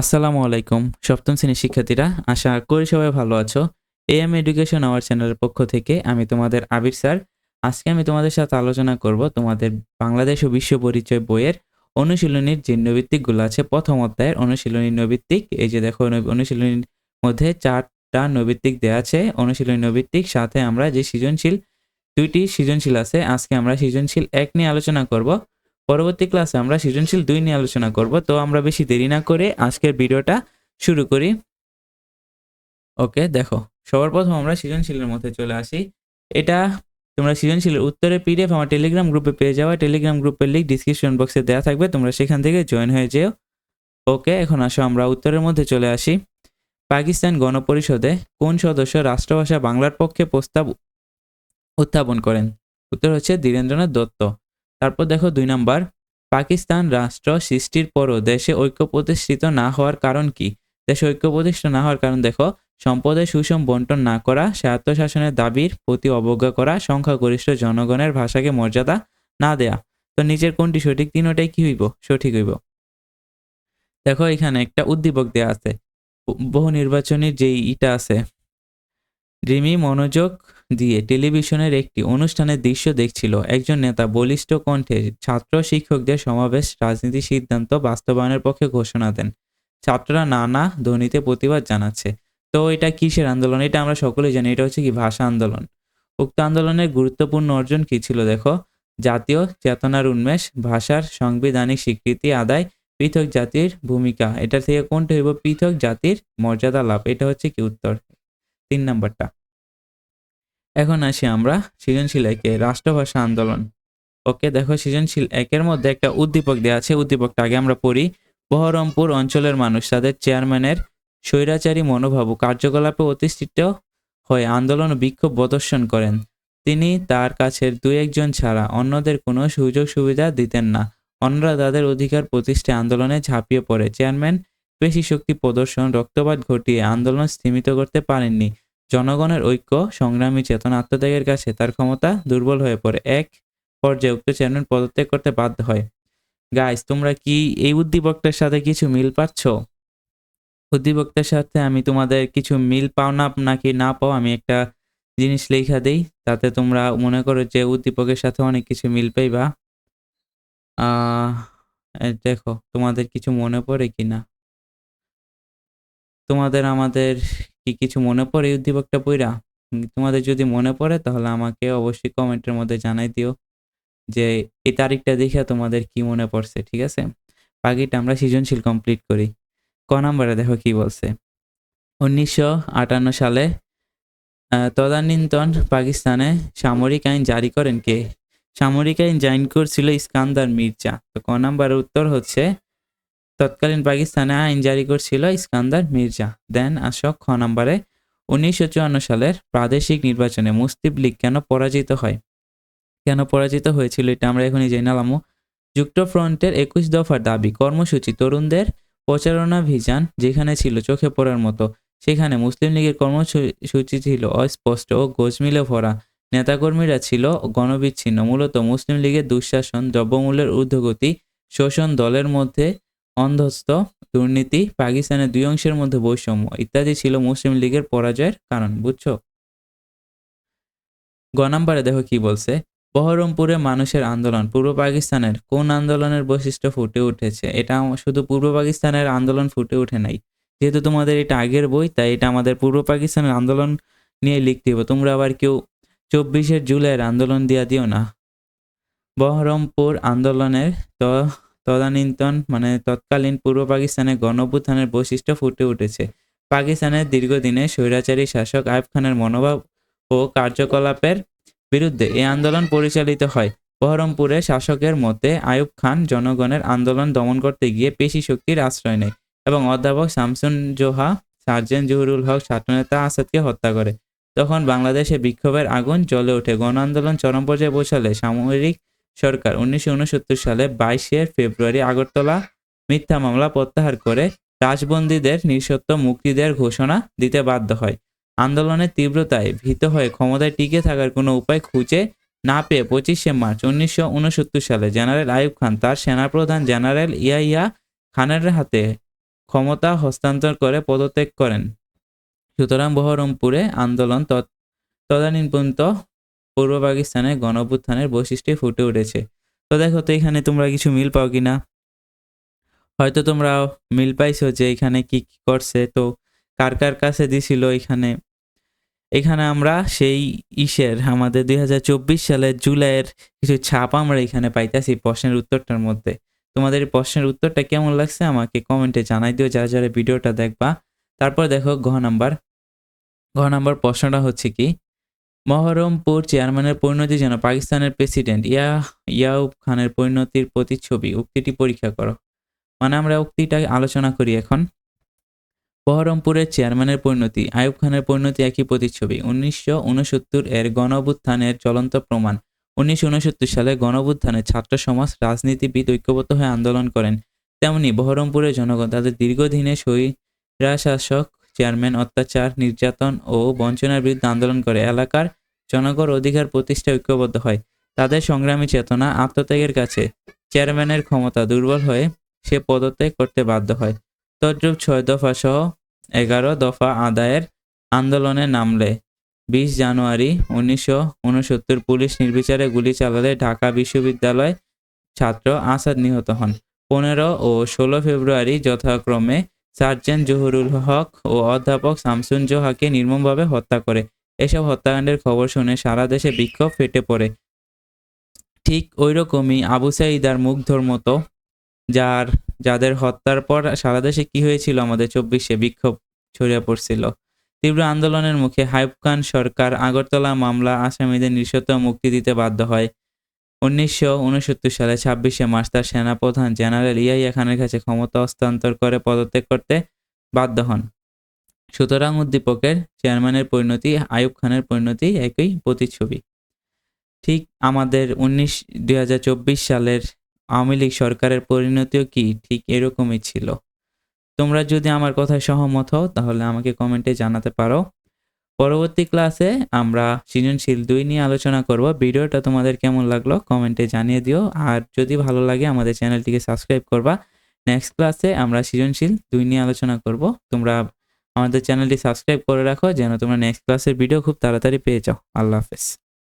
আসসালামু আলাইকুম, সপ্তম শ্রেণির শিক্ষার্থীরা, আশা করি সবাই ভালো আছো। এএম এডুকেশন আওয়ার চ্যানেলের পক্ষ থেকে আমি তোমাদের আবির স্যার। আজকে আমি তোমাদের সাথে আলোচনা করব তোমাদের বাংলাদেশ ও বিশ্ব পরিচয় বইয়ের অনুশীলনীর যে নৈবিত্তিকগুলো আছে, প্রথম অধ্যায়ের অনুশীলনী নৈবিত্তিক। এই যে দেখো অনুশীলনীর মধ্যে চারটা নৈবিত্তিক দেওয়া আছে। অনুশীলনী নৈবিত্তিক, সাথে আমরা যে সৃজনশীল, দুইটি সৃজনশীল আছে, আজকে আমরা সৃজনশীল এক নিয়ে আলোচনা করব। পরবর্তী ক্লাসে আমরা সৃজনশীল দুই নিয়ে আলোচনা করব, তো আমরা বেশি দেরি না করে আজকের ভিডিওটা শুরু করি। ওকে, দেখো, সবার প্রথম আমরা সৃজনশীলের মধ্যে চলে আসি। এটা তোমরা সৃজনশীলের উত্তরে পিডিএফ আমার টেলিগ্রাম গ্রুপে পেয়ে যাওয়া টেলিগ্রাম গ্রুপের লিঙ্ক ডিসক্রিপশন বক্সে দেওয়া থাকবে, তোমরা সেখান থেকে জয়েন হয়ে যেও। ওকে, এখন আসো আমরা উত্তরের মধ্যে চলে আসি। পাকিস্তান গণপরিষদে কোন সদস্য রাষ্ট্রভাষা বাংলার পক্ষে প্রস্তাব উত্থাপন করেন? উত্তর হচ্ছে ধীরেন্দ্রনাথ দত্ত। তারপর দেখো দুই নাম্বার, পাকিস্তান রাষ্ট্র সৃষ্টির পরও দেশে ঐক্য প্রতিষ্ঠিত না হওয়ার কারণ কি? দেশে ঐক্য প্রতিষ্ঠিত না হওয়ার কারণ দেখো সম্পদের সুষম বন্টন না করা, স্বায়ত্তশাসনের দাবির প্রতি অবজ্ঞা করা, সংখ্যাগরিষ্ঠ জনগণের ভাষাকে মর্যাদা না দেয়া। তো নিচের কোনটি সঠিক তিনোটাই কি হইব? সঠিক হইব। দেখো এখানে একটা উদ্দীপক দেয়া আছে। বহু নির্বাচনী যে ইটা আছে রিমি মনোযোগ দিয়ে টেলিভিশনের একটি অনুষ্ঠানের দৃশ্য দেখছিল। একজন নেতা বলিষ্ঠ কণ্ঠে ছাত্র শিক্ষকদের সমাবেশ রাজনীতি সিদ্ধান্ত বাস্তবায়নের পক্ষে ঘোষণা দেন। ছাত্ররা নানা ধ্বনিতে প্রতিবাদ জানাচ্ছে। তো এটা কিসের আন্দোলন? এটা আমরা সকলেই জানি। এটা হচ্ছে কি ভাষা আন্দোলন? উক্ত আন্দোলনের গুরুত্বপূর্ণ অর্জন কি ছিল দেখো? জাতীয় চেতনার উন্মেষ, ভাষার সাংবিধানিক স্বীকৃতি আদায়, পৃথক জাতির ভূমিকা। এটা থেকে কোনটা হইব? পৃথক জাতির মর্যাদা লাভ। এটা হচ্ছে কি উত্তর? তিন নাম্বারটা। এখন আসি আমরা সৃজনশীল একে, রাষ্ট্রভাষা আন্দোলন। ওকে, দেখো সৃজনশীল একের মধ্যে একটা উদ্দীপক দেওয়া আছে, উদ্দীপকটা আগে আমরা পড়ি। বহরমপুর অঞ্চলের মানুষ, তাদের চেয়ারম্যানের স্বৈরাচারী মনোভাব কার্যকলাপে অতিষ্ঠিত হয়ে আন্দোলন ও বিক্ষোভ প্রদর্শন করেন। তিনি তার কাছের দুই একজন ছাড়া অন্যদের কোনো সুযোগ সুবিধা দিতেন না। অন্যরা তাদের অধিকার প্রতিষ্ঠায় আন্দোলনে ঝাঁপিয়ে পড়ে। চেয়ারম্যান পেশি শক্তি প্রদর্শন রক্তপাত ঘটিয়ে আন্দোলন স্থিমিত করতে পারেননি। জনগণের ঐক্য, সংগ্রামী চেতনা, আত্মত্যাগের কাছে তার ক্ষমতা দুর্বল হয়ে পড়ে। এক পর্যায়ে উক্ত চেয়ারম্যান পদত্যাগ করতে বাধ্য হয়। গাইস, তোমরা কি এই উদ্দীপকটার সাথে কিছু মিল পাচ্ছ? উদ্দীপকটার সাথে আমি তোমাদের কিছু মিল পাও না, নাকি না পাও, আমি একটা জিনিস লেখা দেই। তাতে তোমরা মনে করো যে উদ্দীপকের সাথে অনেক কিছু মিল পাইবা। দেখো, তোমাদের কিছু মনে পড়ে কিনা? তোমাদের আমাদের কি কিছু মনে পড়ে এই উদ্দীপকটা পইরা তোমাদের যদি মনে পড়ে তাহলে আমাকে অবশ্যই কমেন্টের মধ্যে জানাই দিও যে এই তারিখটা দেখে তোমাদের কি মনে পড়ছে, ঠিক আছে? বাকিটা আমরা সৃজনশীল কমপ্লিট করি। ক নাম্বারে দেখো কি বলছে। উনিশশো আটান্ন সালে তদানীন্তন পাকিস্তানে সামরিক আইন জারি করেন কে? সামরিক আইন জাইন করছিল ইস্কান্দার মির্জা। তো ক নাম্বারের উত্তর হচ্ছে তৎকালীন পাকিস্তানে আইন জারি করছিল ইস্কান্দার মির্জা। দেন আসক খ নম্বরে উনিশশো চুয়ান্ন সালের প্রাদেশিক নির্বাচনে মুসলিম লীগ কেন পরাজিত হয়? কেন পরাজিত হয়েছিল এটা আমরা এখনই জেনে নিলাম। যুক্ত ফ্রন্টের একুশ দফার দাবি, কর্মসূচি, তরুণদের প্রচারণা ভিজান যেখানে ছিল চোখে পড়ার মতো, সেখানে মুসলিম লীগের কর্মসূচি ছিল অস্পষ্ট ও গোজমিলে ভরা। নেতাকর্মীরা ছিল গণবিচ্ছিন্ন, মূলত মুসলিম লীগের দুঃশাসন, দ্রব্যমূল্যের ঊর্ধ্বগতি, শোষণ দলের মধ্যে অন্ধস্থ, দুর্নীতি, পাকিস্তানের দুই অংশের মধ্যে বৈষম্য ইত্যাদি ছিল মুসলিম লীগের পরাজয়ের কারণ, বুঝছ? গ নাম্বারে দেখো কি বলছে, বহরমপুরে মানুষের আন্দোলন, পূর্ব পাকিস্তানের কোন আন্দোলনের বৈশিষ্ট্য ফুটে উঠেছে? এটা শুধু পূর্ব পাকিস্তানের আন্দোলন ফুটে ওঠে নাই। যেহেতু তোমাদের এটা আগের বই, তাই এটা আমাদের পূর্ব পাকিস্তানের আন্দোলন নিয়ে লিখতে হবে। তোমরা আবার কেউ চব্বিশের জুলাইয়ের আন্দোলন দিয়া দিও না। বহরমপুর আন্দোলনের তদানীন্তন মানে তৎকালীন পূর্ব পাকিস্তানের গণঅভ্যুত্থানের বৈশিষ্ট্য ফুটে উঠেছে। পাকিস্তানের দীর্ঘদিনে স্বৈরাচারী শাসক আইব খানের মনোভাব ও কার্যকলাপের বিরুদ্ধে এই আন্দোলন পরিচালিত হয়। বহরমপুরে শাসকের মতে আয়ুব খান জনগণের আন্দোলন দমন করতে গিয়ে পেশি শক্তির আশ্রয় নেয় এবং অধ্যাপক শামসুন জোহা, সার্জেন্ট জহুরুল হক ছাত্রনেতা আসাদকে হত্যা করে। তখন বাংলাদেশে বিক্ষোভের আগুন জ্বলে ওঠে। গণ আন্দোলন চরম পর্যায়ে পৌঁছালে সামরিক সরকার উনিশশো উনসত্তর সালে বাইশে ফেব্রুয়ারি আগরতলা মিথ্যা মামলা প্রত্যাহার করে রাজবন্দীদের নিঃশর্ত মুক্তি দেওয়ার ঘোষণা দিতে বাধ্য হয়। আন্দোলনের তীব্রতায় ভীত হয়ে ক্ষমতায় টিকে থাকার কোনো উপায় খুঁজে না পেয়ে পঁচিশে মার্চ উনিশশো উনসত্তর সালে জেনারেল আইয়ুব খান তার সেনাপ্রধান জেনারেল ইয়াইয়া খানের হাতে ক্ষমতা হস্তান্তর করে পদত্যাগ করেন। সুতরাং বহরমপুরে আন্দোলন তৎ- তদানীন পর্যন্ত পূর্ব পাকিস্তানের গণ অভ্যুত্থানের বৈশিষ্ট্যে ফুটে উঠেছে। তো দেখো, তো এখানে তোমরা কিছু মিল পাও কিনা? হয়তো তোমরা মিল পাইছো যে এখানে কি কি করছে। তো কার কার কাছে দিছিল এখানে? এখানে আমরা সেই ইসের, আমাদের দুই হাজার চব্বিশ সালের জুলাইয়ের কিছু ছাপ আমরা এখানে পাইতেছি প্রশ্নের উত্তরটার মধ্যে। তোমাদের এই প্রশ্নের উত্তরটা কেমন লাগছে আমাকে কমেন্টে জানাই দিও, যারা যারা ভিডিওটা দেখবা। তারপর দেখো, ঘ নাম্বার। ঘ নাম্বার প্রশ্নটা হচ্ছে কি মহরমপুর চেয়ারম্যানের পরিণতি যেন পাকিস্তানের প্রেসিডেন্ট ইয়া, ইয়াউব খানের পরিণতির প্রতিচ্ছবি, উক্তিটি পরীক্ষা করো। মানে আমরা উক্তিটা আলোচনা করি এখন। বহরমপুরের চেয়ারম্যানের পরিণতি আয়ুব খানের পরিণতি একই প্রতিচ্ছবি। উনিশশো উনসত্তর এর গণ অভ্যুত্থানের জ্বলন্ত প্রমাণ। উনিশশো উনসত্তর সালে গণ অভ্যুত্থানে ছাত্র সমাজ, রাজনীতিবিদ ঐক্যবদ্ধ হয়ে আন্দোলন করেন। তেমনি বহরমপুরের জনগণ তাদের দীর্ঘদিনের স্বৈরাশাসক চেয়ারম্যান, অত্যাচার, নির্যাতন ও বঞ্চনার বিরুদ্ধে আন্দোলন করে। এলাকার জনগণ অধিকার প্রতিষ্ঠা ঐক্যবদ্ধ হয়। তাদের সংগ্রামী চেতনা আত্মত্যাগের কাছে চেয়ারম্যানের ক্ষমতা দুর্বল হয়ে সে পদত্যাগ করতে বাধ্য হয়। তদ্রূপ ছয় দফা সহ এগারো দফা আদায়ের আন্দোলনে নামলে। বিশ জানুয়ারি উনিশশো উনসত্তর পুলিশ নির্বিচারে গুলি চালালে ঢাকা বিশ্ববিদ্যালয় ছাত্র আসাদ নিহত হন। পনেরো ও ষোলো ফেব্রুয়ারি যথাক্রমে সার্জেন্ট জহুরুল হক ও অধ্যাপক শামসুন জোহাকে নির্মমভাবে হত্যা করে। এসব হত্যাকাণ্ডের খবর শুনে সারা দেশে বিক্ষোভ ফেটে পড়ে। ঠিক ওইরকমই আবু সাইদার মুগ্ধর মতো যার, যাদের হত্যার পর সারা দেশে কি হয়েছিল আমাদের চব্বিশে বিক্ষোভ ছড়িয়ে পড়ছিল। তীব্র আন্দোলনের মুখে হাইব খান সরকার আগরতলা মামলা আসামিদের নিঃশত মুক্তি দিতে বাধ্য হয়। উনিশশো উনসত্তর সালে ছাব্বিশে মার্চ তার সেনাপ্রধান জেনারেল ইয়াইয়া খানের কাছে ক্ষমতা হস্তান্তর করে পদত্যাগ করতে বাধ্য হন। সুতরাং উদ্দীপকের চেয়ারম্যানের পরিণতি আয়ুব খানের পরিণতি একই প্রতিচ্ছবি। ঠিক আমাদের উনিশ, দুই সালের আওয়ামী লীগ সরকারের পরিণতিও কি ঠিক এরকমই ছিল? তোমরা যদি আমার কথায় সহমত হও, তাহলে আমাকে কমেন্টে জানাতে পারো। পরবর্তী ক্লাসে আমরা সৃজনশীল দুই নিয়ে আলোচনা করব। ভিডিওটা তোমাদের কেমন লাগল কমেন্টে জানিয়ে দিও। আর যদি ভালো লাগে আমাদের চ্যানেলটিকে সাবস্ক্রাইব করবা। নেক্সট ক্লাসে আমরা সৃজনশীল দুই নিয়ে আলোচনা করব। তোমরা আমাদের চ্যানেলটি সাবস্ক্রাইব করে রাখো যেন তোমরা নেক্সট ক্লাসের ভিডিও খুব তাড়াতাড়ি পেয়ে যাও। আল্লাহ হাফেজ।